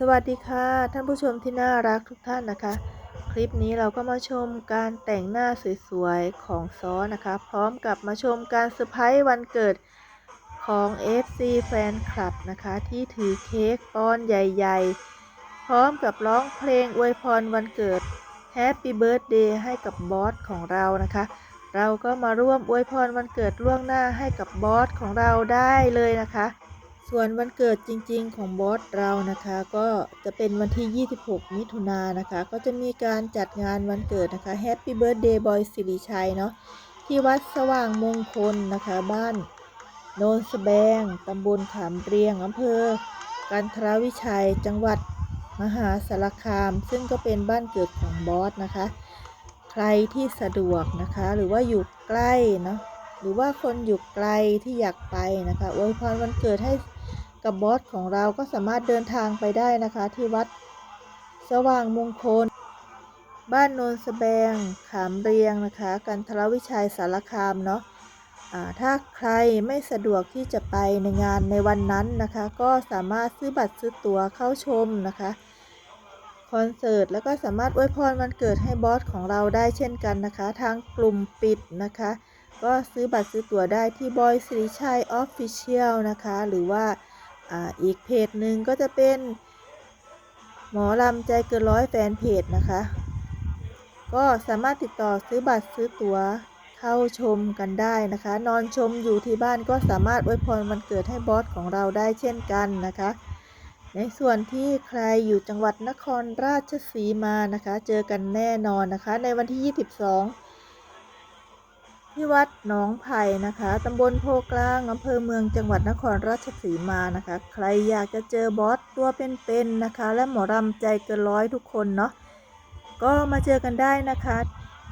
สวัสดีค่ะท่านผู้ชมที่น่ารักทุกท่านนะคะ คลิปนี้เราก็มาชมการแต่งหน้าสวยๆของซอนะคะ พร้อมกับมาชมการเซอร์ไพรส์วันเกิดของ FC แฟนคลับนะคะ ที่ถือเค้กป้อนใหญ่ ๆ พร้อมกับร้องเพลงอวยพรวันเกิด Happy Birthday ให้กับบอสของเรานะคะ เราก็มาร่วมอวยพรวันเกิดล่วงหน้าให้กับบอสของเราได้เลยนะคะ ส่วนวันเกิดจริงๆของบอสเรานะคะ ก็จะเป็นวันที่ 26 มิถุนายนนะคะ ก็จะมีการจัดงานวันเกิดนะคะ Happy Birthday Boy สิริชัยเนาะที่วัดสว่างมงคลนะคะบ้านโนนสแบง ตำบลขามเรียง อำเภอกันทรวิชัย จังหวัดมหาสารคาม ซึ่งก็เป็นบ้านเกิดของบอสนะคะ ใครที่สะดวกนะคะ หรือว่าอยู่ใกล้เนาะ หรือว่าคนอยู่ไกลที่อยากไปนะคะอวยพรวันเกิดให้ กับบอสของเราก็สามารถเดินทางไปได้นะคะ ที่วัดสว่างมงคล บ้านโนนสแบง ขามเรียงนะคะ กันทรวิชัยสารคามเนาะถ้าใครไม่สะดวกที่จะไปในงานในวันนั้นนะคะ ก็สามารถซื้อบัตรซื้อตั๋วเข้าชมนะคะคอนเสิร์ตแล้วก็สามารถอวยพรวันเกิดให้บอสของเราได้เช่นกันนะคะ ทางกลุ่มปิดนะคะ ก็ซื้อบัตรซื้อตั๋วได้ที่บอยสิริชัยออฟฟิเชียลนะคะ หรือว่า อีกเพจหนึ่งก็จะเป็นหมอลำใจเกินร้อยแฟนเพจนะคะ ก็สามารถติดต่อซื้อบัตรซื้อตั๋วเข้าชมกันได้นะคะ นอนชมอยู่ที่บ้านก็สามารถอวยพรวันเกิดให้บอสของเราได้เช่นกันนะคะ ในส่วนที่ใครอยู่จังหวัดนครราชสีมานะคะ เจอกันแน่นอนนะคะ ในวันที่ 22 ที่วัดหนองไผ่นะคะตำบลโพกลางอำเภอเมืองจังหวัดนครราชสีมานะคะ ใครอยากจะเจอบอสตัวเป็นๆนะคะ และหมอรำใจเกินร้อยทุกคนเนาะก็มาเจอกันได้นะคะ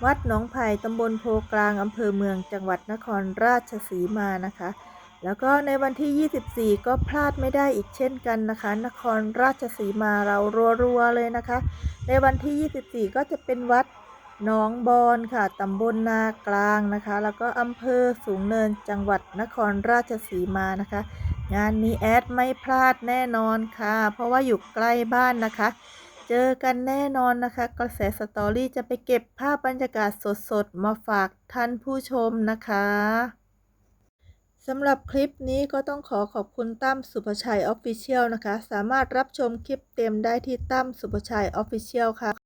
วัดหนองไผ่ตำบลโพกลางอำเภอเมืองจังหวัดนครราชสีมานะคะ แล้วก็ในวันที่ 24 ก็พลาดไม่ได้อีกเช่นกันนะคะ นครราชสีมาเรารัวๆเลยนะคะ ในวันที่ 24 ก็จะเป็นวัด หนองบอนค่ะตำบลนากลางนะคะ แล้วก็อำเภอสูงเนินจังหวัดนครราชสีมานะคะ งานนี้แอดไม่พลาดแน่นอนค่ะ เพราะว่าอยู่ใกล้บ้านนะคะ เจอกันแน่นอนนะคะ กระแสสตอรี่จะไปเก็บภาพบรรยากาศสดๆ มาฝากท่านผู้ชมนะคะสำหรับคลิปนี้ก็ต้องขอขอบคุณตั้มสุภชัยออฟฟิเชียลนะคะ สามารถรับชมคลิปเต็มได้ที่ตั้มสุภชัยออฟฟิเชียลค่ะ